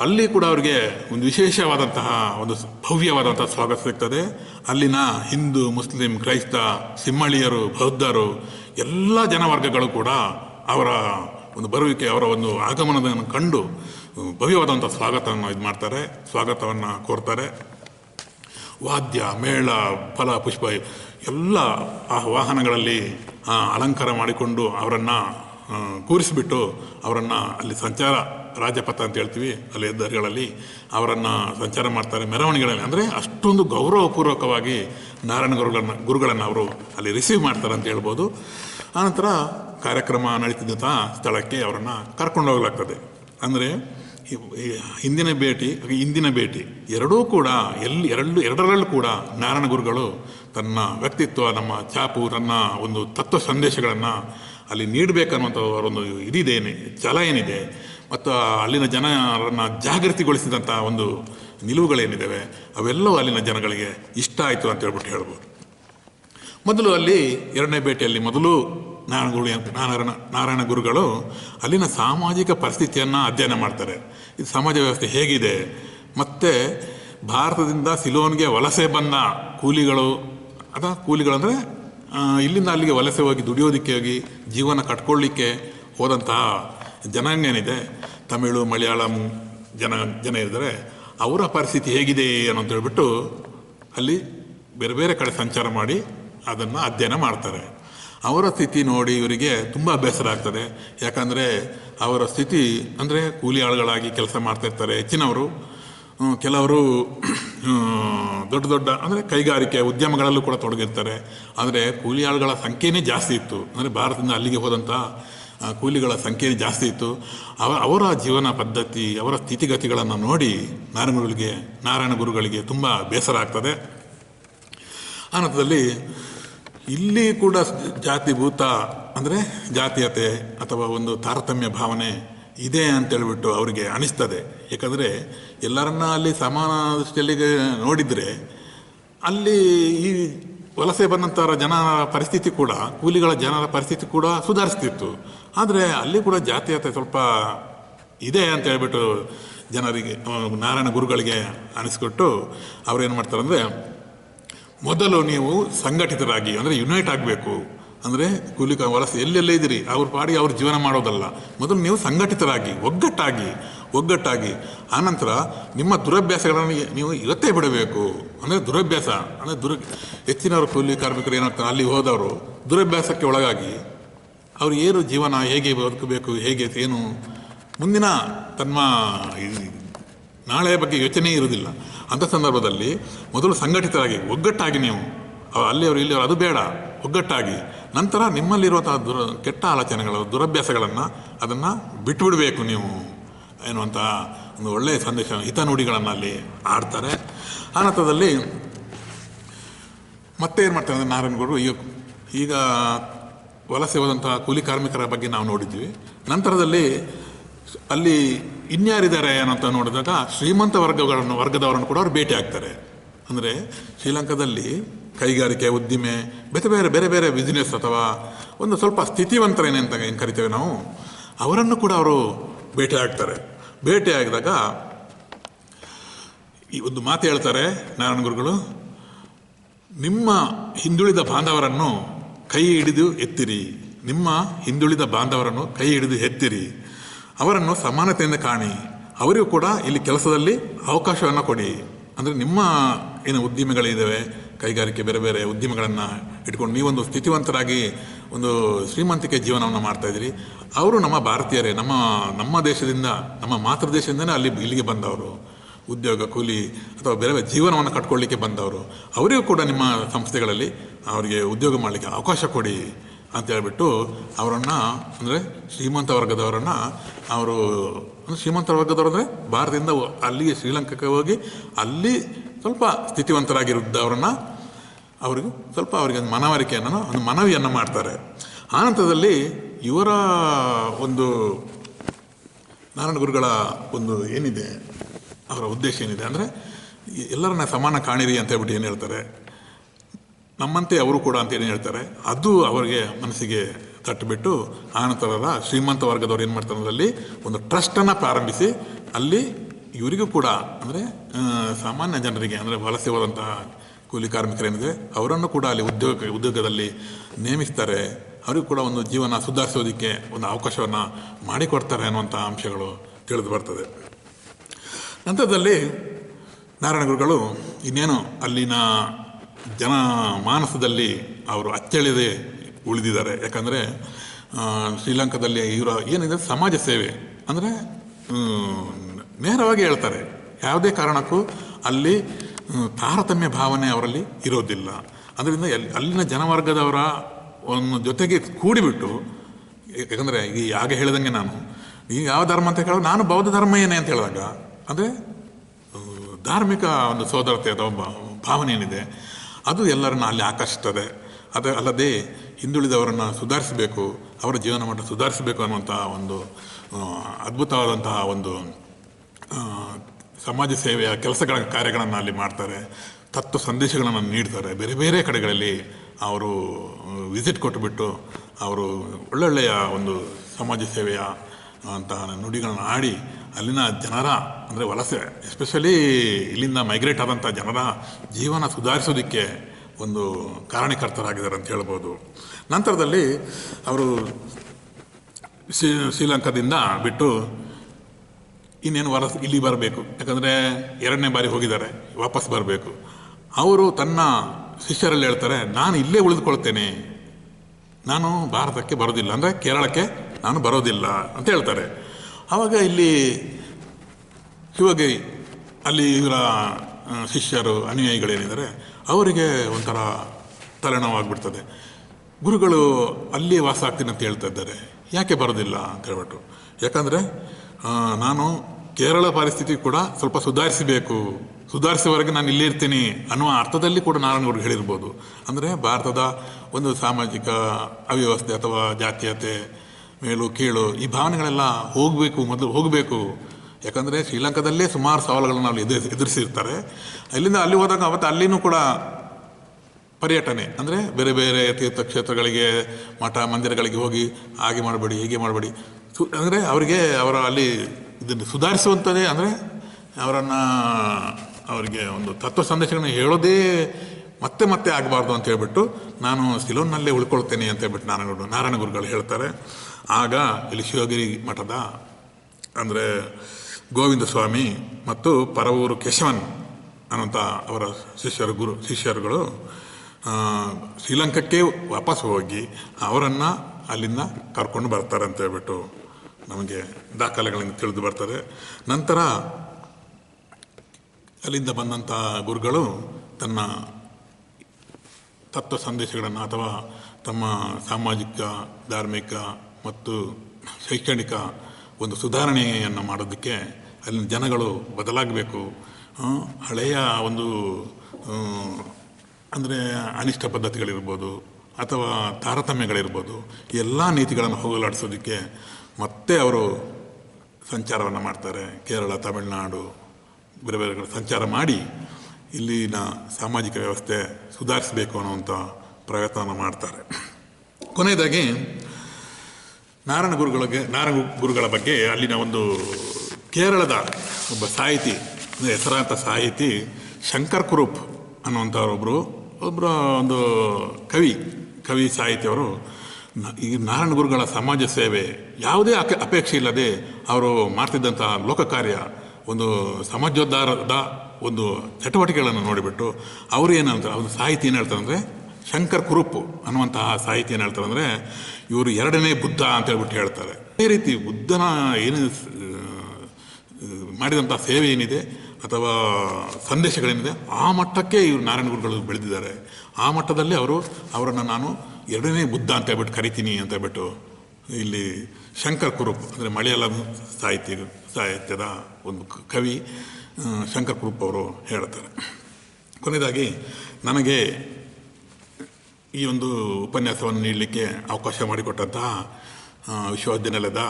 ಅಲ್ಲಿ ಕೂಡ ಅವರಿಗೆ ಒಂದು ವಿಶೇಷವಾದಂತಹ ಒಂದು ಭವ್ಯವಾದಂತಹ ಸ್ವಾಗತ ಸಿಗ್ತದೆ. ಅಲ್ಲಿನ ಹಿಂದೂ, ಮುಸ್ಲಿಂ, ಕ್ರೈಸ್ತ, ಸಿಂಹಳಿಯರು, ಬೌದ್ಧರು ಎಲ್ಲ ಜನವರ್ಗಗಳು ಕೂಡ ಅವರ ಒಂದು ಬರುವಿಕೆ, ಅವರ ಒಂದು ಆಗಮನವನ್ನು ಕಂಡು ಭವ್ಯವಾದಂಥ ಸ್ವಾಗತವನ್ನು ಇದು ಮಾಡ್ತಾರೆ, ಸ್ವಾಗತವನ್ನು ಕೋರ್ತಾರೆ. ವಾದ್ಯ, ಮೇಳ, ಫಲ, ಪುಷ್ಪ, ಎಲ್ಲ ಆ ವಾಹನಗಳಲ್ಲಿ ಅಲಂಕಾರ ಮಾಡಿಕೊಂಡು ಅವರನ್ನು ಕೂರಿಸಿಬಿಟ್ಟು ಅವರನ್ನು ಅಲ್ಲಿ ಸಂಚಾರ ರಾಜಪಥ ಅಂತ ಹೇಳ್ತೀವಿ, ಅಲ್ಲಿ ದರ್ಗಳಲ್ಲಿ ಅವರನ್ನು ಸಂಚಾರ ಮಾಡ್ತಾರೆ ಮೆರವಣಿಗೆಗಳಲ್ಲಿ. ಅಂದರೆ ಅಷ್ಟೊಂದು ಗೌರವಪೂರ್ವಕವಾಗಿ ನಾರಾಯಣ ಗುರುಗಳನ್ನು ಗುರುಗಳನ್ನು ಅವರು ಅಲ್ಲಿ ರಿಸೀವ್ ಮಾಡ್ತಾರೆ ಅಂತ ಹೇಳ್ಬೋದು. ಆನಂತರ ಕಾರ್ಯಕ್ರಮ ನಡೀತಿದ್ದಂಥ ಸ್ಥಳಕ್ಕೆ ಅವರನ್ನು ಕರ್ಕೊಂಡು ಹೋಗಲಾಗ್ತದೆ. ಅಂದರೆ ಹಿಂದಿನ ಭೇಟಿ ಹಿಂದಿನ ಭೇಟಿ ಎರಡೂ ಕೂಡ, ಎಲ್ಲಿ, ಎರಡು, ಎರಡರಲ್ಲೂ ಕೂಡ ನಾರಾಯಣ ಗುರುಗಳು ತನ್ನ ವ್ಯಕ್ತಿತ್ವ, ನಮ್ಮ ಚಾಪು ತನ್ನ ಒಂದು ತತ್ವ ಸಂದೇಶಗಳನ್ನು ಅಲ್ಲಿ ನೀಡಬೇಕನ್ನುವಂಥ ಅವರೊಂದು ಇದಿದೇನೆ ಛಲ ಏನಿದೆ. ಮತ್ತು ಅಲ್ಲಿನ ಜನರನ್ನು ಜಾಗೃತಿಗೊಳಿಸಿದಂಥ ಒಂದು ನಿಲುವುಗಳೇನಿದ್ದಾವೆ ಅವೆಲ್ಲವೂ ಅಲ್ಲಿನ ಜನಗಳಿಗೆ ಇಷ್ಟ ಆಯಿತು ಅಂತ ಹೇಳ್ಬಿಟ್ಟು ಹೇಳ್ಬೋದು. ಮೊದಲು ಅಲ್ಲಿ ಎರಡನೇ ಭೇಟಿಯಲ್ಲಿ ಮೊದಲು ನಾರಾಯಣ ಗುರು ನಾರಾಯಣ ನಾರಾಯಣ ಗುರುಗಳು ಅಲ್ಲಿನ ಸಾಮಾಜಿಕ ಪರಿಸ್ಥಿತಿಯನ್ನು ಅಧ್ಯಯನ ಮಾಡ್ತಾರೆ. ಇದು ಸಮಾಜ ವ್ಯವಸ್ಥೆ ಹೇಗಿದೆ? ಮತ್ತು ಭಾರತದಿಂದ ಸಿಲೋನ್ಗೆ ವಲಸೆ ಬಂದ ಕೂಲಿಗಳು ಅಥವಾ ಕೂಲಿಗಳಂದರೆ ಇಲ್ಲಿಂದ ಅಲ್ಲಿಗೆ ವಲಸೆ ಹೋಗಿ ದುಡಿಯೋದಕ್ಕೆ ಹೋಗಿ ಜೀವನ ಕಟ್ಕೊಳ್ಳಿಕ್ಕೆ ಹೋದಂತಹ ಜನಾಂಗ ಏನಿದೆ ತಮಿಳು, ಮಲಯಾಳಂ ಜನ ಜನ ಇದ್ದರೆ ಅವರ ಪರಿಸ್ಥಿತಿ ಹೇಗಿದೆ ಅನ್ನೋ ಹೇಳ್ಬಿಟ್ಟು ಅಲ್ಲಿ ಬೇರೆ ಬೇರೆ ಕಡೆ ಸಂಚಾರ ಮಾಡಿ ಅದನ್ನು ಅಧ್ಯಯನ ಮಾಡ್ತಾರೆ. ಅವರ ಸ್ಥಿತಿ ನೋಡಿ ಇವರಿಗೆ ತುಂಬ ಬೇಸರ ಆಗ್ತದೆ. ಯಾಕಂದರೆ ಅವರ ಸ್ಥಿತಿ ಅಂದರೆ ಕೂಲಿ ಆಳುಗಳಾಗಿ ಕೆಲಸ ಮಾಡ್ತಾ ಇರ್ತಾರೆ. ಹೆಚ್ಚಿನವರು ಕೆಲವರು ದೊಡ್ಡ ದೊಡ್ಡ ಅಂದರೆ ಕೈಗಾರಿಕೆ ಉದ್ಯಮಗಳಲ್ಲೂ ಕೂಡ ತೊಡಗಿರ್ತಾರೆ. ಆದರೆ ಕೂಲಿ ಆಳುಗಳ ಸಂಖ್ಯೆನೇ ಜಾಸ್ತಿ ಇತ್ತು. ಅಂದರೆ ಭಾರತದಿಂದ ಅಲ್ಲಿಗೆ ಹೋದಂಥ ಕೂಲಿಗಳ ಸಂಖ್ಯೆ ಜಾಸ್ತಿ ಇತ್ತು. ಅವ, ಅವರ ಜೀವನ ಪದ್ಧತಿ, ಅವರ ಸ್ಥಿತಿಗತಿಗಳನ್ನು ನೋಡಿ ನಾರಾಯಣ ಗುರುಗಳಿಗೆ ನಾರಾಯಣ ಗುರುಗಳಿಗೆ ತುಂಬ ಬೇಸರ ಆಗ್ತದೆ. ಆನಂತರದಲ್ಲಿ ಇಲ್ಲಿ ಕೂಡ ಜಾತಿ ಭೂತ ಅಂದರೆ ಜಾತೀಯತೆ ಅಥವಾ ಒಂದು ತಾರತಮ್ಯ ಭಾವನೆ ಇದೆ ಅಂತೇಳ್ಬಿಟ್ಟು ಅವರಿಗೆ ಅನಿಸ್ತದೆ. ಯಾಕಂದರೆ ಎಲ್ಲರನ್ನ ಅಲ್ಲಿ ಸಮಾನ ದೃಷ್ಟಿಯಲ್ಲಿ ನೋಡಿದರೆ ಅಲ್ಲಿ ಈ ವಲಸೆ ಬಂದಂತಹ ಜನರ ಪರಿಸ್ಥಿತಿ ಕೂಡ, ಕೂಲಿಗಳ ಜನರ ಪರಿಸ್ಥಿತಿ ಕೂಡ ಸುಧಾರಿಸ್ತಿತ್ತು. ಆದರೆ ಅಲ್ಲಿ ಕೂಡ ಜಾತೀಯತೆ ಸ್ವಲ್ಪ ಇದೆ ಅಂತ ಹೇಳ್ಬಿಟ್ಟು ಜನರಿಗೆ, ನಾರಾಯಣ ಗುರುಗಳಿಗೆ ಅನಿಸ್ಕೊಟ್ಟು ಅವರೇನು ಮಾಡ್ತಾರೆ ಅಂದರೆ, ಮೊದಲು ನೀವು ಸಂಘಟಿತರಾಗಿ, ಅಂದರೆ ಯುನೈಟ್ ಆಗಬೇಕು. ಅಂದರೆ ಕೂಲಿ ವಲಸೆ ಎಲ್ಲೆಲ್ಲೇ ಇದ್ದೀರಿ, ಅವ್ರ ಪಾಡಿಗೆ ಅವ್ರ ಜೀವನ ಮಾಡೋದಲ್ಲ. ಮೊದಲು ನೀವು ಸಂಘಟಿತರಾಗಿ, ಒಗ್ಗಟ್ಟಾಗಿ ಒಗ್ಗಟ್ಟಾಗಿ ಆನಂತರ ನಿಮ್ಮ ದುರಭ್ಯಾಸಗಳನ್ನು ನೀವು ಇವತ್ತೇ ಬಿಡಬೇಕು. ಅಂದರೆ ದುರಭ್ಯಾಸ, ಅಂದರೆ ದುರ ಹೆಚ್ಚಿನವರು ಕೂಲಿ ಕಾರ್ಮಿಕರು ಏನಾಗ್ತಾರೆ, ಅಲ್ಲಿ ಹೋದವರು ದುರಭ್ಯಾಸಕ್ಕೆ ಒಳಗಾಗಿ ಅವರು ಏನು ಜೀವನ ಹೇಗೆ ಬದುಕಬೇಕು, ಹೇಗೆ ಏನು, ಮುಂದಿನ ತಮ್ಮ ನಾಳೆ ಬಗ್ಗೆ ಯೋಚನೆ ಇರುವುದಿಲ್ಲ. ಅಂಥ ಸಂದರ್ಭದಲ್ಲಿ ಮೊದಲು ಸಂಘಟಿತರಾಗಿ, ಒಗ್ಗಟ್ಟಾಗಿ ನೀವು ಅಲ್ಲಿಯವರು ಇಲ್ಲಿಯವರು, ಅದು ಬೇಡ, ಒಗ್ಗಟ್ಟಾಗಿ. ನಂತರ ನಿಮ್ಮಲ್ಲಿರುವಂತಹ ದುರ, ಕೆಟ್ಟ ಆಲೋಚನೆಗಳು, ದುರಭ್ಯಾಸಗಳನ್ನು ಅದನ್ನು ಬಿಟ್ಟುಬಿಡಬೇಕು ನೀವು. ಎನ್ನುವಂಥ ಒಂದು ಒಳ್ಳೆಯ ಸಂದೇಶ ಹಿತನುಡಿಗಳನ್ನು ಅಲ್ಲಿ ಆಡ್ತಾರೆ. ಆನಂತರದಲ್ಲಿ ಮತ್ತೆ ಏನು ಮಾಡ್ತಾರೆ ಅಂದರೆ ನಾರಾಯಣಗೌಡರು ಈಗ ಈಗ ವಲಸೆ ಹೋದಂತಹ ಕೂಲಿ ಕಾರ್ಮಿಕರ ಬಗ್ಗೆ ನಾವು ನೋಡಿದ್ವಿ. ನಂತರದಲ್ಲಿ ಅಲ್ಲಿ ಇನ್ಯಾರಿದ್ದಾರೆ ಏನಂತ ನೋಡಿದಾಗ ಶ್ರೀಮಂತ ವರ್ಗಗಳನ್ನು, ವರ್ಗದವರನ್ನು ಕೂಡ ಅವರು ಭೇಟಿ ಆಗ್ತಾರೆ. ಅಂದರೆ ಶ್ರೀಲಂಕಾದಲ್ಲಿ ಕೈಗಾರಿಕೆ, ಉದ್ದಿಮೆ, ಬೇರೆ ಬೇರೆ ಬೇರೆ ಬೇರೆ ಬಿಸ್ನೆಸ್ ಅಥವಾ ಒಂದು ಸ್ವಲ್ಪ ಸ್ಥಿತಿವಂತರೇನೆ ಅಂತ ಏನು ಕರಿತೇವೆ ನಾವು, ಅವರನ್ನು ಕೂಡ ಅವರು ಭೇಟಿ ಆಗ್ತಾರೆ. ಭೇಟಿ ಆಗಿದಾಗ ಈ ಒಂದು ಮಾತು ಹೇಳ್ತಾರೆ ನಾರಾಯಣ ಗುರುಗಳು, ನಿಮ್ಮ ಹಿಂದುಳಿದ ಬಾಂಧವರನ್ನು ಕೈ ಹಿಡಿದು ಎತ್ತಿರಿ. ನಿಮ್ಮ ಹಿಂದುಳಿದ ಬಾಂಧವರನ್ನು ಕೈ ಹಿಡಿದು ಎತ್ತಿರಿ. ಅವರನ್ನು ಸಮಾನತೆಯಿಂದ ಕಾಣಿ. ಅವರಿಗೂ ಕೂಡ ಇಲ್ಲಿ ಕೆಲಸದಲ್ಲಿ ಅವಕಾಶವನ್ನು ಕೊಡಿ. ಅಂದರೆ ನಿಮ್ಮ ಏನು ಉದ್ದಿಮೆಗಳಿದ್ದಾವೆ ಕೈಗಾರಿಕೆ ಬೇರೆ ಬೇರೆ ಉದ್ಯಮಗಳನ್ನು ಇಟ್ಕೊಂಡು ನೀವೊಂದು ಸ್ಥಿತಿವಂತರಾಗಿ ಒಂದು ಶ್ರೀಮಂತಿಕೆ ಜೀವನವನ್ನು ಮಾಡ್ತಾ ಇದ್ದೀರಿ ಅವರು ನಮ್ಮ ಭಾರತೀಯರೇ, ನಮ್ಮ ನಮ್ಮ ದೇಶದಿಂದ, ನಮ್ಮ ಮಾತೃ ದೇಶದಿಂದನೇ ಅಲ್ಲಿ ಇಲ್ಲಿಗೆ ಬಂದವರು. ಉದ್ಯೋಗ, ಕೂಲಿ ಅಥವಾ ಬೇರೆ ಬೇರೆ ಜೀವನವನ್ನು ಕಟ್ಕೊಳ್ಳಿಕ್ಕೆ ಬಂದವರು. ಅವರಿಗೂ ಕೂಡ ನಿಮ್ಮ ಸಂಸ್ಥೆಗಳಲ್ಲಿ ಅವರಿಗೆ ಉದ್ಯೋಗ ಮಾಡಲಿಕ್ಕೆ ಅವಕಾಶ ಕೊಡಿ ಅಂತ ಹೇಳ್ಬಿಟ್ಟು ಅವರನ್ನು ಅಂದರೆ ಶ್ರೀಮಂತ ವರ್ಗದವರನ್ನು ಅವರು ಶ್ರೀಮಂತ ವರ್ಗದವರು ಅಂದರೆ ಭಾರತದಿಂದ ಅಲ್ಲಿಗೆ ಶ್ರೀಲಂಕಾಕ್ಕೆ ಹೋಗಿ ಅಲ್ಲಿ ಸ್ವಲ್ಪ ಸ್ಥಿತಿವಂತರಾಗಿರುದ್ದವರನ್ನು ಅವರಿಗೂ ಸ್ವಲ್ಪ ಅವರಿಗೆ ಒಂದು ಮನವರಿಕೆಯನ್ನು, ಒಂದು ಮನವಿಯನ್ನು ಮಾಡ್ತಾರೆ. ಆನಂತರದಲ್ಲಿ ಇವರ ಒಂದು ನಾರಾಯಣ ಗುರುಗಳ ಒಂದು ಏನಿದೆ, ಅವರ ಉದ್ದೇಶ ಏನಿದೆ ಅಂದರೆ, ಎಲ್ಲರನ್ನ ಸಮಾನ ಕಾಣಿರಿ ಅಂತ ಹೇಳ್ಬಿಟ್ಟು ಏನು ಹೇಳ್ತಾರೆ? ನಮ್ಮಂತೆ ಅವರು ಕೂಡ ಅಂತ ಏನು ಹೇಳ್ತಾರೆ? ಅದು ಅವರಿಗೆ ಮನಸ್ಸಿಗೆ ತಟ್ಟುಬಿಟ್ಟು ಆನಂತರದ ಶ್ರೀಮಂತ ವರ್ಗದವ್ರು ಏನು ಮಾಡ್ತಾರೆ ಅದರಲ್ಲಿ ಒಂದು ಟ್ರಸ್ಟನ್ನು ಪ್ರಾರಂಭಿಸಿ, ಅಲ್ಲಿ ಇವರಿಗೂ ಕೂಡ ಅಂದರೆ ಸಾಮಾನ್ಯ ಜನರಿಗೆ ಅಂದರೆ ವಲಸೆ ಹೋದಂತಹ ಕೂಲಿ ಕಾರ್ಮಿಕರೇನಿದೆ, ಅವರನ್ನು ಕೂಡ ಅಲ್ಲಿ ಉದ್ಯೋಗ, ಉದ್ಯೋಗದಲ್ಲಿ ನೇಮಿಸ್ತಾರೆ. ಅವರಿಗೂ ಕೂಡ ಒಂದು ಜೀವನ ಸುಧಾರಿಸೋದಕ್ಕೆ ಒಂದು ಅವಕಾಶವನ್ನು ಮಾಡಿಕೊಡ್ತಾರೆ ಅನ್ನುವಂಥ ಅಂಶಗಳು ತಿಳಿದು ಬರ್ತದೆ. ನಂತರದಲ್ಲಿ ನಾರಾಯಣ ಗುರುಗಳು ಇನ್ನೇನು ಅಲ್ಲಿನ ಜನ ಮಾನಸದಲ್ಲಿ ಅವರು ಅಚ್ಚಳಿದೆ ಉಳಿದಿದ್ದಾರೆ. ಯಾಕಂದರೆ ಶ್ರೀಲಂಕಾದಲ್ಲಿ ಇವರ ಏನಿದೆ, ಸಮಾಜ ಸೇವೆ ಅಂದರೆ ನೇರವಾಗಿ ಹೇಳ್ತಾರೆ. ಯಾವುದೇ ಕಾರಣಕ್ಕೂ ಅಲ್ಲಿ ತಾರತಮ್ಯ ಭಾವನೆ ಅವರಲ್ಲಿ ಇರೋದಿಲ್ಲ. ಅದರಿಂದ ಅಲ್ಲಿನ ಜನವರ್ಗದವರ ಒಂದು ಜೊತೆಗೆ ಕೂಡಿಬಿಟ್ಟು ಯಾಕಂದರೆ ಈ ಆಗ ಹೇಳಿದಂಗೆ ನಾನು ಈಗ ಯಾವ ಧರ್ಮ ಅಂತ ಕೇಳಿದ್ರೆ ನಾನು ಬೌದ್ಧ ಧರ್ಮ ಏನೇ ಅಂತ ಹೇಳಿದಾಗ, ಅಂದರೆ ಧಾರ್ಮಿಕ ಒಂದು ಸೋದರತೆ ಅಥವಾ ಭಾವನೆ ಏನಿದೆ, ಅದು ಎಲ್ಲರನ್ನ ಅಲ್ಲಿ ಆಕರ್ಷಿಸ್ತದೆ. ಅದು, ಅಲ್ಲದೆ ಹಿಂದುಳಿದವರನ್ನು ಸುಧಾರಿಸಬೇಕು, ಅವರ ಜೀವನ ಮಟ್ಟ ಸುಧಾರಿಸಬೇಕು ಅನ್ನುವಂತಹ ಒಂದು ಅದ್ಭುತವಾದಂತಹ ಒಂದು ಸಮಾಜ ಸೇವೆಯ ಕೆಲಸಗಳ ಕಾರ್ಯಗಳನ್ನು ಅಲ್ಲಿ ಮಾಡ್ತಾರೆ, ತತ್ವ ಸಂದೇಶಗಳನ್ನು ನೀಡ್ತಾರೆ. ಬೇರೆ ಬೇರೆ ಕಡೆಗಳಲ್ಲಿ ಅವರು ವಿಸಿಟ್ ಕೊಟ್ಟುಬಿಟ್ಟು ಅವರು ಒಳ್ಳೊಳ್ಳೆಯ ಒಂದು ಸಮಾಜ ಸೇವೆಯ ಅಂತಹ ನುಡಿಗಳನ್ನು ಆಡಿ ಅಲ್ಲಿನ ಜನರ, ಅಂದರೆ ವಲಸೆ ಎಸ್ಪೆಷಲಿ ಇಲ್ಲಿಂದ ಮೈಗ್ರೇಟ್ ಆದಂಥ ಜನರ ಜೀವನ ಸುಧಾರಿಸೋದಕ್ಕೆ ಒಂದು ಕಾರಣಕರ್ತರಾಗಿದ್ದಾರೆ ಅಂತ ಹೇಳ್ಬೋದು. ನಂತರದಲ್ಲಿ ಅವರು ಶ್ರೀ, ಶ್ರೀಲಂಕಾದಿಂದ ಬಿಟ್ಟು ಇನ್ನೇನು ವಾರಸ್ ಇಲ್ಲಿ ಬರಬೇಕು. ಯಾಕಂದರೆ ಎರಡನೇ ಬಾರಿ ಹೋಗಿದ್ದಾರೆ, ವಾಪಸ್ ಬರಬೇಕು. ಅವರು ತನ್ನ ಶಿಷ್ಯರಲ್ಲಿ ಹೇಳ್ತಾರೆ, ನಾನು ಇಲ್ಲೇ ಉಳಿದುಕೊಳ್ತೇನೆ. ನಾನು ಭಾರತಕ್ಕೆ ಬರೋದಿಲ್ಲ. ಅಂದರೆ ಕೇರಳಕ್ಕೆ ನಾನು ಬರೋದಿಲ್ಲ, ಅಂತ ಹೇಳ್ತಾರೆ. ಆವಾಗ ಇಲ್ಲಿ ಶಿವಗೈ, ಅಲ್ಲಿ ಇವರ ಶಿಷ್ಯರು, ಅನುಯಾಯಿಗಳೇನಿದ್ದಾರೆ, ಅವರಿಗೆ ಒಂಥರ ತಲೆನೋವಾಗ್ಬಿಡ್ತದೆ. ಗುರುಗಳು ಅಲ್ಲಿಯೇ ವಾಸ ಆಗ್ತೀನಿ ಅಂತ ಹೇಳ್ತಾ ಇದ್ದಾರೆ. ಯಾಕೆ ಬರೋದಿಲ್ಲ ಅಂತ ಹೇಳ್ಬಿಟ್ಟು ಯಾಕಂದರೆ ನಾನು ಕೇರಳ ಪರಿಸ್ಥಿತಿ ಕೂಡ ಸ್ವಲ್ಪ ಸುಧಾರಿಸಬೇಕು. ಸುಧಾರಿಸುವವರೆಗೆ ನಾನು ಇಲ್ಲೇ ಇರ್ತೀನಿ ಅನ್ನುವ ಅರ್ಥದಲ್ಲಿ ಕೂಡ ನಾರಾಯಣಗೌಡ ಹೇಳಿರ್ಬೋದು. ಅಂದರೆ ಭಾರತದ ಒಂದು ಸಾಮಾಜಿಕ ಅವ್ಯವಸ್ಥೆ ಅಥವಾ ಜಾತೀಯತೆ ಮೇಲು ಕೀಳು ಈ ಭಾವನೆಗಳೆಲ್ಲ ಹೋಗಬೇಕು, ಮೊದಲು ಹೋಗಬೇಕು. ಯಾಕಂದರೆ ಶ್ರೀಲಂಕಾದಲ್ಲೇ ಸುಮಾರು ಸವಾಲುಗಳನ್ನು ಅಲ್ಲಿ ಎದುರಿಸಿ, ಎದುರಿಸಿರ್ತಾರೆ. ಅಲ್ಲಿಂದ ಅಲ್ಲಿ ಹೋದಾಗ ಅವತ್ತು ಅಲ್ಲಿನೂ ಕೂಡ ಪರ್ಯಟನೆ. ಅಂದರೆ ಬೇರೆ ಬೇರೆ ತೀರ್ಥಕ್ಷೇತ್ರಗಳಿಗೆ ಮಠ ಮಂದಿರಗಳಿಗೆ ಹೋಗಿ, ಹಾಗೆ ಮಾಡಬೇಡಿ, ಹೀಗೆ ಮಾಡಬೇಡಿ. ಅಂದರೆ ಅವರಿಗೆ ಅವರ ಅಲ್ಲಿ ಇದನ್ನು ಸುಧಾರಿಸುವಂಥದ್ದೇ ಅಂದರೆ ಅವರನ್ನು, ಅವರಿಗೆ ಒಂದು ತತ್ವ ಸಂದೇಶಗಳನ್ನು ಹೇಳೋದೇ ಮತ್ತೆ ಮತ್ತೆ ಆಗಬಾರ್ದು ಅಂತ ಹೇಳ್ಬಿಟ್ಟು ನಾನು ಸಿಲೋನ್ನಲ್ಲೇ ಉಳ್ಕೊಳ್ತೇನೆ ಅಂತ ಹೇಳ್ಬಿಟ್ಟು ನಾರಾಯಣಗುರು ನಾರಾಯಣ ಗುರುಗಳು ಹೇಳ್ತಾರೆ. ಆಗ ಇಲ್ಲಿ ಶಿವಗಿರಿ ಮಠದ ಅಂದರೆ ಗೋವಿಂದ ಸ್ವಾಮಿ ಮತ್ತು ಪರವೂರು ಕೇಶವನ್ ಅನ್ನುವಂಥ ಅವರ ಶಿಷ್ಯರು, ಗುರು, ಶಿಷ್ಯರುಗಳು ಶ್ರೀಲಂಕಕ್ಕೆ ವಾಪಸ್ ಹೋಗಿ ಅವರನ್ನು ಅಲ್ಲಿಂದ ಕರ್ಕೊಂಡು ಬರ್ತಾರೆ ಅಂತ ಹೇಳ್ಬಿಟ್ಟು ನಮಗೆ ದಾಖಲೆಗಳನ್ನು ತಿಳಿದು ಬರ್ತದೆ. ನಂತರ ಅಲ್ಲಿಂದ ಬಂದಂಥ ಗುರುಗಳು ತನ್ನ ತತ್ವ ಸಂದೇಶಗಳನ್ನು ಅಥವಾ ತಮ್ಮ ಸಾಮಾಜಿಕ, ಧಾರ್ಮಿಕ ಮತ್ತು ಶೈಕ್ಷಣಿಕ ಒಂದು ಸುಧಾರಣೆಯನ್ನು ಮಾಡೋದಕ್ಕೆ ಅಲ್ಲಿನ ಜನಗಳು ಬದಲಾಗಬೇಕು. ಹಳೆಯ ಒಂದು ಅಂದರೆ ಅನಿಷ್ಟ ಪದ್ಧತಿಗಳಿರ್ಬೋದು ಅಥವಾ ತಾರತಮ್ಯಗಳಿರ್ಬೋದು ಎಲ್ಲ ನೀತಿಗಳನ್ನು ಹೋಗಲಾಡಿಸೋದಕ್ಕೆ ಮತ್ತೆ ಅವರು ಸಂಚಾರವನ್ನು ಮಾಡ್ತಾರೆ. ಕೇರಳ, ತಮಿಳುನಾಡು, ಬೇರೆ ಬೇರೆ ಕಡೆ ಸಂಚಾರ ಮಾಡಿ ಇಲ್ಲಿನ ಸಾಮಾಜಿಕ ವ್ಯವಸ್ಥೆ ಸುಧಾರಿಸಬೇಕು ಅನ್ನುವಂಥ ಪ್ರಯತ್ನವನ್ನು ಮಾಡ್ತಾರೆ. ಕೊನೆಯದಾಗಿ ನಾರಾಯಣ ಗುರುಗಳಿಗೆ ನಾರಾಯಣ ಗುರುಗಳ ಬಗ್ಗೆ ಅಲ್ಲಿನ ಒಂದು ಕೇರಳದ ಒಬ್ಬ ಸಾಹಿತಿ, ಅಂದರೆ ಹೆಸರಾಂತ ಸಾಹಿತಿ ಶಂಕರ್ ಕುರುಪ್ ಅನ್ನುವಂಥವ್ರೊಬ್ಬರು ಒಬ್ಬರು ಒಂದು ಕವಿ ಕವಿ ಸಾಹಿತಿಯವರು ಈ ನಾರಾಯಣ ಗುರುಗಳ ಸಮಾಜ ಸೇವೆ ಯಾವುದೇ ಅಕೆ ಅಪೇಕ್ಷೆ ಇಲ್ಲದೆ ಅವರು ಮಾಡ್ತಿದ್ದಂಥ ಲೋಕ ಕಾರ್ಯ ಒಂದು ಸಮಾಜೋದ್ಧಾರದ ಒಂದು ಚಟುವಟಿಕೆಗಳನ್ನು ನೋಡಿಬಿಟ್ಟು ಅವರು ಏನಂತಾರೆ ಒಂದು ಸಾಹಿತಿ ಏನು ಹೇಳ್ತಾರೆ ಅಂದರೆ, ಶಂಕರ್ ಕುರುಪ್ಪು ಅನ್ನುವಂತಹ ಸಾಹಿತಿ ಏನು ಹೇಳ್ತಾರೆ ಅಂದರೆ, ಇವರು ಎರಡನೇ ಬುದ್ಧ ಅಂತ ಹೇಳ್ಬಿಟ್ಟು ಹೇಳ್ತಾರೆ. ಅದೇ ರೀತಿ ಬುದ್ಧನ ಏನು ಮಾಡಿದಂಥ ಸೇವೆ ಏನಿದೆ, ಅಥವಾ ಸಂದೇಶಗಳೇನಿದೆ, ಆ ಮಟ್ಟಕ್ಕೆ ಇವರು ನಾರಾಯಣ ಗುರುಗಳು ಬೆಳೆದಿದ್ದಾರೆ. ಆ ಮಟ್ಟದಲ್ಲಿ ಅವರು ಅವರನ್ನು ನಾನು ಎರಡನೇ ಬುದ್ಧ ಅಂತ ಹೇಳ್ಬಿಟ್ಟು ಕರಿತೀನಿ ಅಂತ ಹೇಳ್ಬಿಟ್ಟು ಇಲ್ಲಿ ಶಂಕರ್ ಕುರುಪ್, ಅಂದರೆ ಮಲಯಾಳಂ ಸಾಹಿತ್ಯ ಸಾಹಿತ್ಯದ ಒಂದು ಕವಿ ಶಂಕರ್ ಕುರುಪ್ ಅವರು ಹೇಳ್ತಾರೆ. ಕೊನೆಯದಾಗಿ ನನಗೆ ಈ ಒಂದು ಉಪನ್ಯಾಸವನ್ನು ನೀಡಲಿಕ್ಕೆ ಅವಕಾಶ ಮಾಡಿಕೊಟ್ಟಂತಹ ವಿಶ್ವವಿದ್ಯಾನಿಲಯದ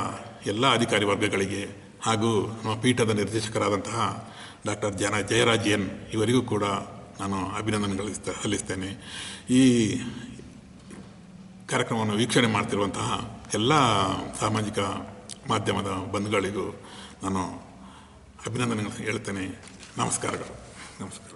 ಎಲ್ಲ ಅಧಿಕಾರಿ ವರ್ಗಗಳಿಗೆ ಹಾಗೂ ನಮ್ಮ ಪೀಠದ ನಿರ್ದೇಶಕರಾದಂತಹ ಡಾಕ್ಟರ್ ಜನ, ಜಯರಾಜ್ ಎನ್, ಇವರಿಗೂ ಕೂಡ ನಾನು ಅಭಿನಂದನೆ ಸಲ್ಲಿಸ್ತೇನೆ. ಈ ಕಾರ್ಯಕ್ರಮವನ್ನು ವೀಕ್ಷಣೆ ಮಾಡ್ತಿರುವಂತಹ ಎಲ್ಲ ಸಾಮಾಜಿಕ ಮಾಧ್ಯಮದ ಬಂಧುಗಳಿಗೂ ನಾನು ಅಭಿನಂದನೆಗಳನ್ನು ಹೇಳ್ತೇನೆ. ನಮಸ್ಕಾರಗಳು. ನಮಸ್ಕಾರ.